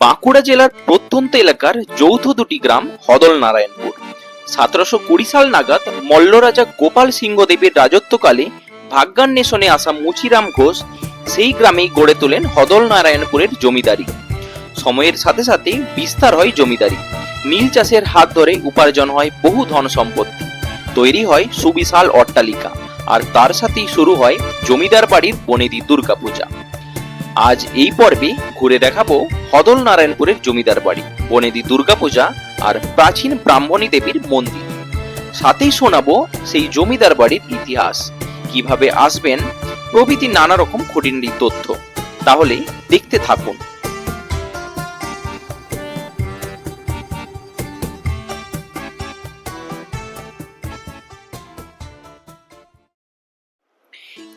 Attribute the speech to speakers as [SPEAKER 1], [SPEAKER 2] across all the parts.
[SPEAKER 1] বাঁকুড়া জেলার প্রত্যন্ত এলাকার যৌথ দুটি গ্রাম হদল নারায়ণপুর সতেরোশো কুড়ি সাল নাগাদ মল্লরাজা গোপাল সিংহদেবের রাজত্বকালে ভাগ্যান্বেষণে আসা মুচিরাম ঘোষ সেই গ্রামেই গড়ে তোলেন হদল নারায়ণপুরের জমিদারি। সময়ের সাথে সাথে বিস্তার হয় জমিদারি। নীল চাষের হাত ধরে উপার্জন হয় বহু ধন সম্পত্তি। তৈরি হয় সুবিশাল অট্টালিকা। আর তার সাথেই শুরু হয় জমিদার বাড়ির বনেদি দুর্গাপূজা। আজ এই পর্বে ঘুরে দেখাবো হদল নারায়ণপুরের জমিদার বাড়ি, বনেদি দুর্গাপূজা আর প্রাচীন ব্রাহ্মণী দেবীর মন্দির। সাথেই শোনাবো সেই জমিদার বাড়ির ইতিহাস, কীভাবে আসবেন, প্রভৃতি নানা রকম খুঁটিনাটি তথ্য। তাহলে দেখতে থাকুন।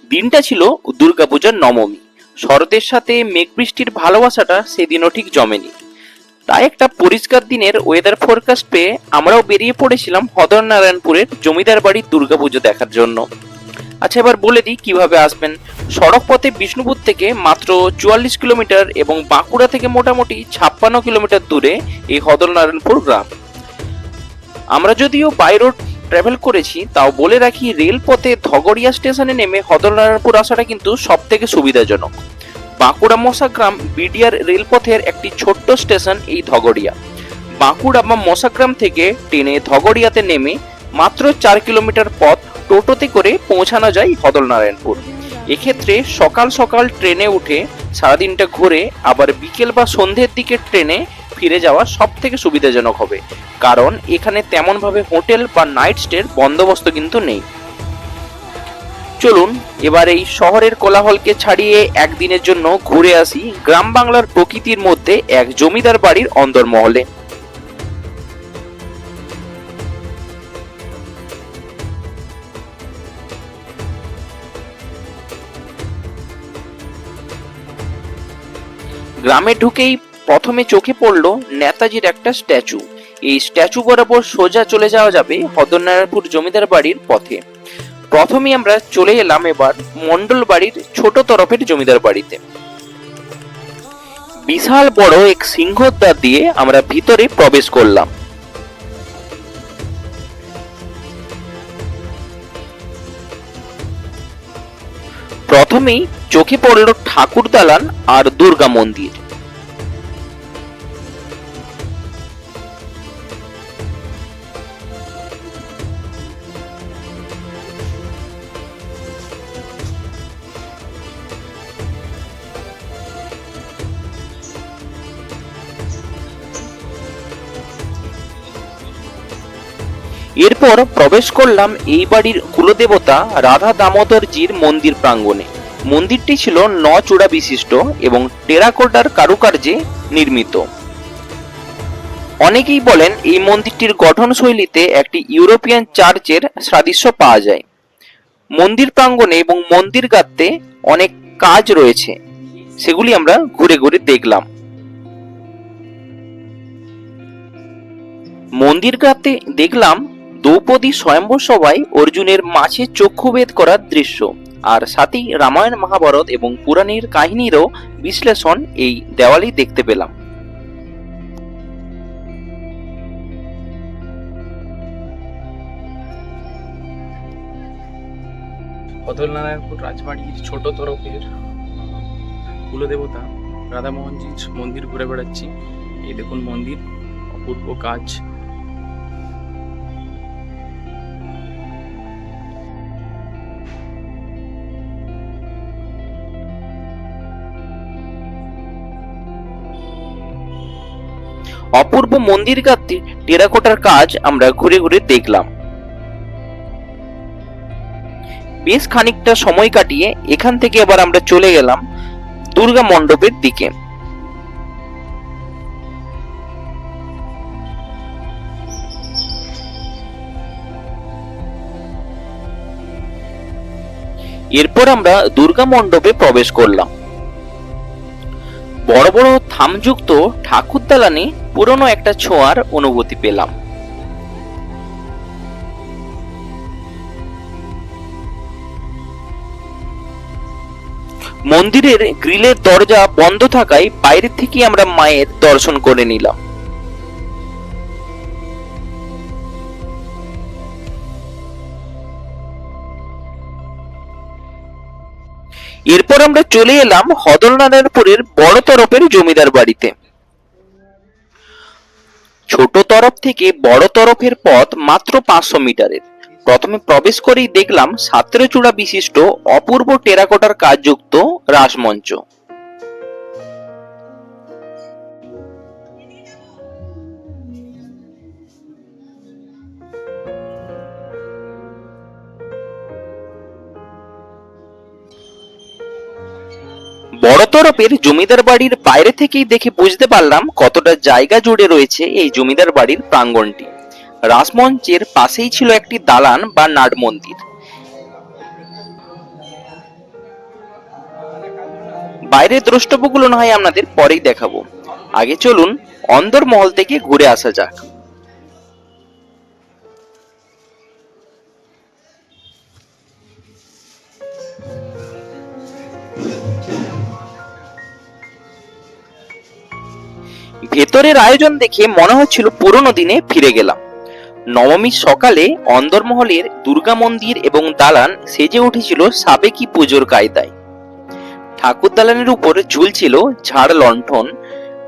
[SPEAKER 1] দিনটা ছিল দুর্গাপূজার নবমী। শরতের সাথে মেঘ বৃষ্টির ভালোবাসাটা সেদিনও ঠিক জমেনি। তাই একটা পরিষ্কার দিনের ওয়েদার ফোরকাস্ট পেয়ে আমরাও বেরিয়ে পড়েছিলাম হদর নারায়ণপুরের জমিদার বাড়ির দুর্গাপুজো দেখার জন্য। আচ্ছা এবার বলে দিই কীভাবে আসবেন। সড়ক পথে বিষ্ণুপুর থেকে মাত্র চুয়াল্লিশ কিলোমিটার এবং বাঁকুড়া থেকে মোটামুটি ছাপ্পান্ন কিলোমিটার দূরে এই হদর নারায়ণপুর গ্রাম। আমরা যদিও বাই রোড ট্রাভেল করেছি, তাও বলে রাখি রেলপথে ধগড়িয়া স্টেশনে নেমে হদরনারায়ণপুর আসাটা কিন্তু সব থেকে সুবিধাজনক। বাঁকুড়া মশাগ্রাম বিডিআর রেলপথের একটি ছোট্ট স্টেশন এই ধগড়িয়া। বাঁকুড়া বা মশাগ্রাম থেকে ট্রেনে ধগড়িয়াতে নেমে মাত্র চার কিলোমিটার পথ টোটোতে করে পৌঁছানো যায় হদলনারায়ণপুর এক্ষেত্রে সকাল সকাল ট্রেনে উঠে সারাদিনটা ঘুরে আবার বিকেল বা সন্ধ্যের দিকে ট্রেনে ফিরে যাওয়া সব থেকে সুবিধাজনক হবে। কারণ এখানে তেমনভাবে হোটেল বা নাইট স্টের বন্দোবস্ত কিন্তু নেই। চলুন, এবার এই শহরের কোলাহলকে ছাড়িয়ে একদিনের জন্য ঘুরে আসি গ্রাম বাংলার প্রকৃতির মধ্যে এক জমিদার বাড়ির অন্দরমহলে। গ্রামে ঢুকেই প্রথমে চোখে পড়ল নেতাজির একটা স্ট্যাচু। এই স্ট্যাচু বরাবর সোজা চলে যাওয়া যাবে হদনারায়ণপুর জমিদার বাড়ির পথে। প্রথমেই আমরা চলে এলাম এবার মন্ডল বাড়ির ছোট তরফের জমিদার বাড়িতে। বিশাল বড় এক সিংহদ্বার দিয়ে আমরা ভিতরে প্রবেশ করলাম। প্রথমেই চোখে পড়ল ঠাকুর দালান আর দুর্গা মন্দির। এরপর প্রবেশ করলাম এই বাড়ির কুলদেবতা রাধা দামোদরজির মন্দির প্রাঙ্গণে। মন্দিরটি ছিল ন চূড়া বিশিষ্ট এবং টেরাকোটার কারুকার্যে নির্মিত। অনেকেই বলেন এই মন্দিরটির গঠনশৈলীতে একটি ইউরোপিয়ান চার্চের সাদৃশ্য পাওয়া যায়। মন্দির প্রাঙ্গণে এবং মন্দির গাত্রে অনেক কাজ রয়েছে। সেগুলি আমরা ঘুরে ঘুরে দেখলাম। মন্দির গাতে দেখলাম দ্রৌপদী স্বয়ম্বর সভায় অর্জুনের মাছে চক্ষুভেদ করার দৃশ্য। আর সাথেই রামায়ণ মহাভারত এবং পুরাণের কাহিনীরও বিশ্লেষণ এই দেওয়ালেই দেখতে পেলাম।
[SPEAKER 2] কদলনারায়ণপুর রাজবাড়ির ছোট তরফের কুলদেবতা রাধামোহনজির মন্দির ঘুরে বেড়াচ্ছি। এই দেখুন মন্দির, অপূর্ব কাজ।
[SPEAKER 1] অপূর্ব মন্দির গাত্রে টেরাকোটার কাজ আমরা ঘুরে ঘুরে দেখলাম। বেশ খানিকটা সময় কাটিয়ে এখান থেকে আবার আমরা চলে গেলাম দুর্গা মণ্ডপের দিকে। এরপর আমরা দুর্গা মণ্ডপে প্রবেশ করলাম। বড় বড় থামযুক্ত ঠাকুর দালানে পুরনো একটা ছোঁয়ার অনুভূতি পেলাম। মন্দিরের গ্রিলের দরজা বন্ধ থাকায় বাইরে থেকে আমরা মায়ের দর্শন করে নিলাম। এরপর আমরা চলে এলাম হদলনারায়ণপুরের বড় তরফের জমিদার বাড়িতে। ছোট তরফ থেকে বড় তরফের পথ মাত্র পাঁচশো মিটারের। প্রথমে প্রবেশ করেই দেখলাম সাতেরো চূড়া বিশিষ্ট অপূর্ব টেরাকোটার কাজযুক্ত রাসমঞ্চ। বড় তরফের জমিদার বাড়ির বাইরে থেকেই দেখে বুঝতে পারলাম কতটা জায়গা জুড়ে রয়েছে এই জমিদার বাড়ির প্রাঙ্গণটি রাসমঞ্চের পাশেই ছিল একটি দালান বা নাট মন্দির। বাইরের দ্রষ্টব্যগুলো না হয় আপনাদের পরেই দেখাবো। আগে চলুন অন্দর মহল থেকে ঘুরে আসা যাক। ভেতরের আয়োজন দেখে মনে হচ্ছিল পুরনো দিনে ফিরে গেলাম। নবমীর সকালে অন্দরমহলের দুর্গা মন্দির এবং দালান সেজে উঠেছিল সাবেকি পুজোর কায়দায়। ঠাকুর দালানের উপর ঝুলছিল ঝাড় লণ্ঠন,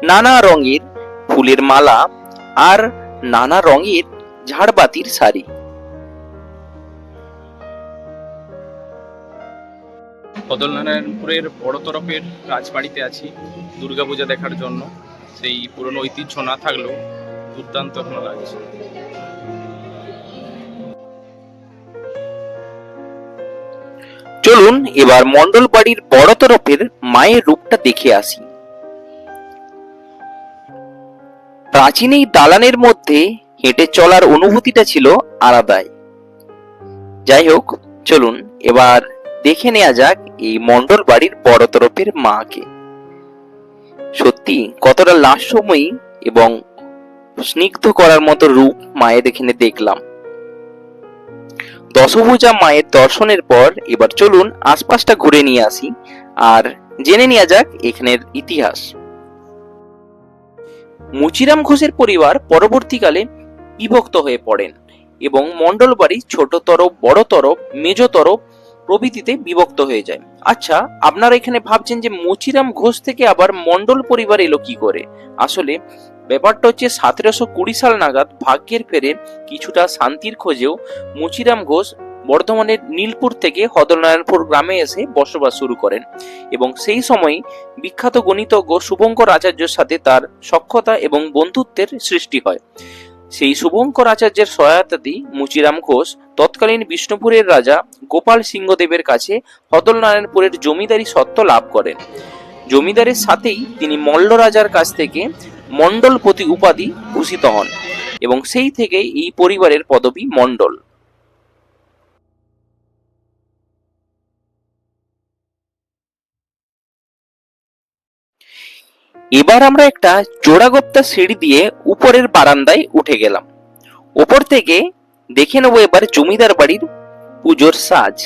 [SPEAKER 1] নানা রঙের ফুলের মালা আর নানা রঙের ঝাড়বাতির শাড়ি।
[SPEAKER 2] বদলনারায়ণপুরের বড় তরফের রাজবাড়িতে আছি দুর্গাপূজা দেখার জন্য। সেই পুরনো ঐতিহ্য না থাকলেও দুর্দান্ত এখনও লাগছে।
[SPEAKER 1] চলুন এবার মন্ডল বাড়ির বড় তরফের মায়ের রূপটা দেখে আসি। প্রাচীন এই দালানের মধ্যে হেঁটে চলার অনুভূতিটা ছিল আলাদাই। যাই হোক, চলুন এবার দেখে নেওয়া যাক এই মন্ডল বাড়ির বড় তরফের মাকে। সত্যি কতটা লাস্যময়ী এবং স্নিগ্ধ করার মতো রূপ মায়ের এখানে দেখলাম। দশভুজা মায়ের দর্শনের পর এবার চলুন আশপাশটা ঘুরে নিয়ে আসি আর জেনে নেওয়া যাক এখানের ইতিহাস। মুচিরাম ঘোষের পরিবার পরবর্তীকালে বিভক্ত হয়ে পড়েন এবং মন্ডল বাড়ি ছোট তরফ বড় তরফ মেজ তরফ প্রভৃতিতে বিভক্ত হয়ে যায়। আচ্ছা আপনারা এখানে ভাবছেন যে মুচিরাম ঘোষ থেকে আবার মন্ডল পরিবার এলো কি করে? আসলে, ব্যাপারটা হচ্ছে সতেরোশো কুড়ি সাল নাগাদ ভাগ্যের ফেরে কিছুটা শান্তির খোঁজেও মুচিরাম ঘোষ বর্ধমানের নীলপুর থেকে হদলনারায়ণপুর গ্রামে এসে বসবাস শুরু করেন এবং সেই সময় বিখ্যাত গণিতজ্ঞ শুভঙ্কর আচার্যের সাথে তার সক্ষতা এবং বন্ধুত্বের সৃষ্টি হয়। সেই শুভঙ্কর আচার্যের সহায়তাতেই মুচিরাম ঘোষ তৎকালীন বিষ্ণুপুরের রাজা গোপাল সিংহদেবের কাছে হদলনারায়ণপুরের জমিদারি সত্ত্ব লাভ করেন। জমিদারের সাথেই তিনি মল্ল রাজার কাছ থেকে মণ্ডলপতি উপাধি ভূষিত হন এবং সেই থেকে এই পরিবারের পদবি মণ্ডল। এবার আমরা একটা জোড়াগপ্তা সিঁড়ি দিয়ে উপরের বারান্দায় উঠে গেলাম। ওপর থেকে দেখে নেব এবার জমিদার বাড়ির পুজোর সাজ।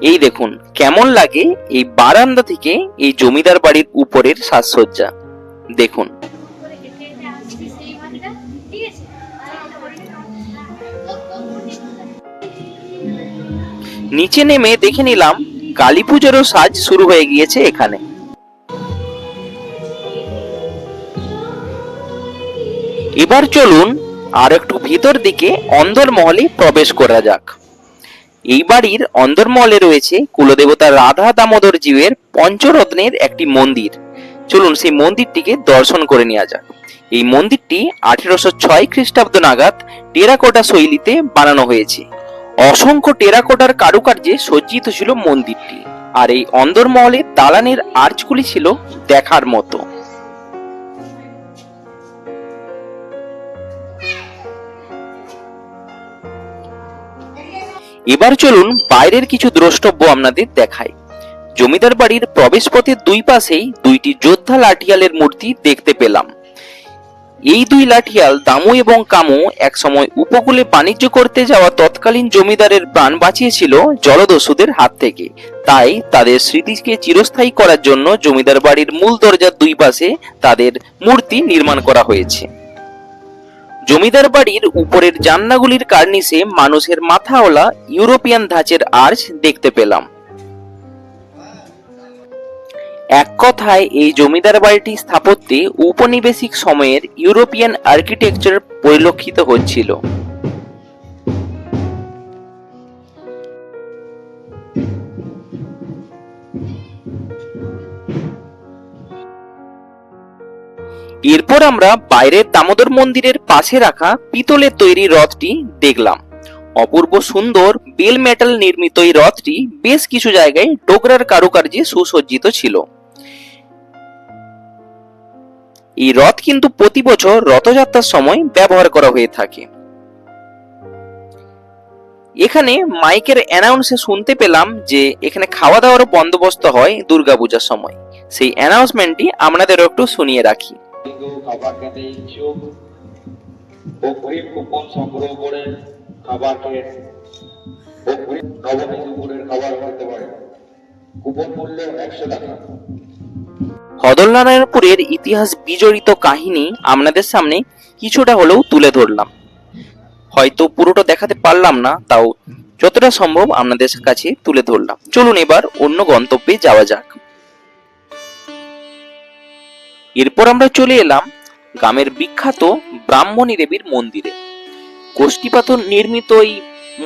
[SPEAKER 1] এই দেখুন, কেমন লাগে এই বারান্দা থেকে এই জমিদার বাড়ির উপরের সাজসজ্জা। দেখুন। নিচে নেমে দেখে নিলাম কালী পুজোরও সাজ শুরু হয়ে গিয়েছে এখানে। এবার চলুন আর একটু ভিতর দিকে অন্দরমহলে প্রবেশ করা যাক। এই বাড়ির অন্দরমহলে রয়েছে কুলদেবতা রাধা দামোদর জীবের পঞ্চরত্নের একটি মন্দির। চলুন সেই মন্দিরটিকে দর্শন করে নেওয়া যাক। এই মন্দিরটি আঠেরোশো ছয় খ্রিস্টাব্দ নাগাদ টেরাকোটা শৈলীতে বানানো হয়েছে। অসংখ্য টেরাকোটার কারুকার্যে সজ্জিত ছিল মন্দিরটি। আর এই অন্দরমহলে দালানের আর্চগুলি ছিল দেখার মতো। এবার চলুন বাইরের কিছু দ্রষ্টব্য আপনাদের দেখায় জমিদার বাড়ির প্রবেশপথের দুই পাশেই দুইটি যোদ্ধা লাঠিয়ালের মূর্তি দেখতে পেলাম। এই দুই লাঠিয়াল দামু এবং কামু একসময় উপকূলে বাণিজ্য করতে যাওয়া তৎকালীন জমিদারের প্রাণ বাঁচিয়েছিল জলদস্যুদের হাত থেকে। তাই তাদের স্মৃতিকে চিরস্থায়ী করার জন্য জমিদার বাড়ির মূল দরজার দুই পাশে তাদের মূর্তি নির্মাণ করা হয়েছে। জমিদার বাড়ির উপরের জান্নাগুলির কার্নিসে মানুষের মাথাওয়ালা ইউরোপিয়ান ধাঁচের আর্চ দেখতে পেলাম। এক কথায়, এই জমিদার বাড়িটি স্থাপত্যে উপনিবেশিক সময়ের ইউরোপিয়ান আর্কিটেকচার পরিলক্ষিত হচ্ছিল। এরপর আমরা বাইরের দামোদর মন্দিরের পাশে রাখা পিতলের তৈরি রথটি দেখলাম। অপূর্ব সুন্দর বেল মেটাল নির্মিত এই রথটি বেশ কিছু জায়গায় ডোগরার কারুকার্যে সুসজ্জিত ছিল। এই রথ কিন্তু প্রতি বছর রথযাত্রার সময় ব্যবহার করা হয়ে থাকে। এখানে মাইকের অ্যানাউন্সে শুনতে পেলাম যে এখানে খাওয়া দাওয়ারও বন্দোবস্ত হয় দুর্গাপূজার সময়। সেই অ্যানাউন্সমেন্টটি আপনাদেরও একটু শুনিয়ে রাখি।
[SPEAKER 3] খাবার খেতে ইচ্ছুক অগ্রিম কুপন সংগ্রহ করে খাবার খেয়ে অগ্রিম নবমী দুপুরের খাবার খেতে পারে। কুপন মূল্য একশো টাকা।
[SPEAKER 1] হদলনারায়ণপুরের ইতিহাস বিজড়িত কাহিনী আপনাদের সামনে কিছুটা হলেও তুলে ধরলাম। হয়তো পুরোটা দেখাতে পারলাম না, তাও যতটা সম্ভব আপনাদের কাছে তুলে ধরলাম। চলুন এবার অন্য গন্তব্যে যাওয়া যাক। এরপর আমরা চলে এলাম গ্রামের বিখ্যাত ব্রাহ্মণী দেবীর মন্দিরে। কোষ্ঠীপাথর নির্মিত এই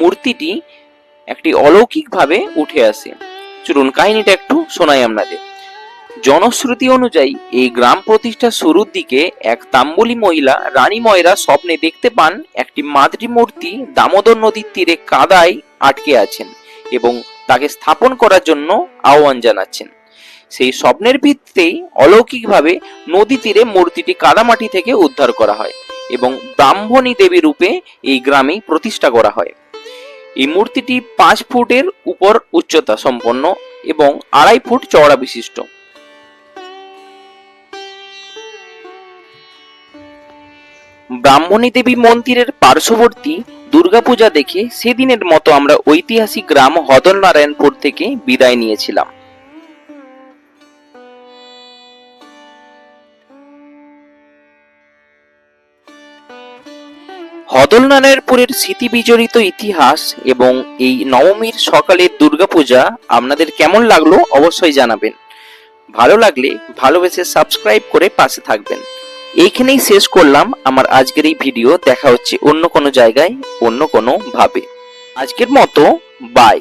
[SPEAKER 1] মূর্তিটি একটি অলৌকিকভাবে উঠে আসে। চলুন কাহিনীটা একটু শোনাই আপনাদের। জনশ্রুতি অনুযায়ী এই গ্রাম প্রতিষ্ঠার শুরুর দিকে এক তাম্বুলি মহিলা রানী ময়রা স্বপ্নে দেখতে পান একটি মূর্তি দামোদর নদীর তীরে কাদায় আটকে আছেন এবং তাকে স্থাপন করার জন্য আহ্বান জানাচ্ছেন। সেই স্বপ্নের ভিত্তিতেই অলৌকিকভাবে নদী তীরে মূর্তিটি কাদামাটি থেকে উদ্ধার করা হয় এবং ব্রাহ্মণী দেবী রূপে এই গ্রামেই প্রতিষ্ঠা করা হয়। এই মূর্তিটি পাঁচ ফুটের উপর উচ্চতা সম্পন্ন এবং আড়াই ফুট চওড়া বিশিষ্ট। ব্রাহ্মণী দেবী মন্দিরের পার্শ্ববর্তী দুর্গাপূজা দেখে সেদিনের মতো আমরা ঐতিহাসিক গ্রাম হদল নারায়ণপুর থেকে বিদায় নিয়েছিলাম। হদল নারায়ণপুরের স্মৃতি বিজড়িত ইতিহাস এবং এই নবমীর সকালের দুর্গাপূজা আপনাদের কেমন লাগল অবশ্যই জানাবেন। ভালো লাগলে ভালোবেসে সাবস্ক্রাইব করে পাশে থাকবেন। এইখানেই শেষ করলাম। আমার আজকের এই ভিডিও দেখা হচ্ছে অন্য কোনো জায়গায়, অন্য কোনো ভাবে। আজকের মতো বাই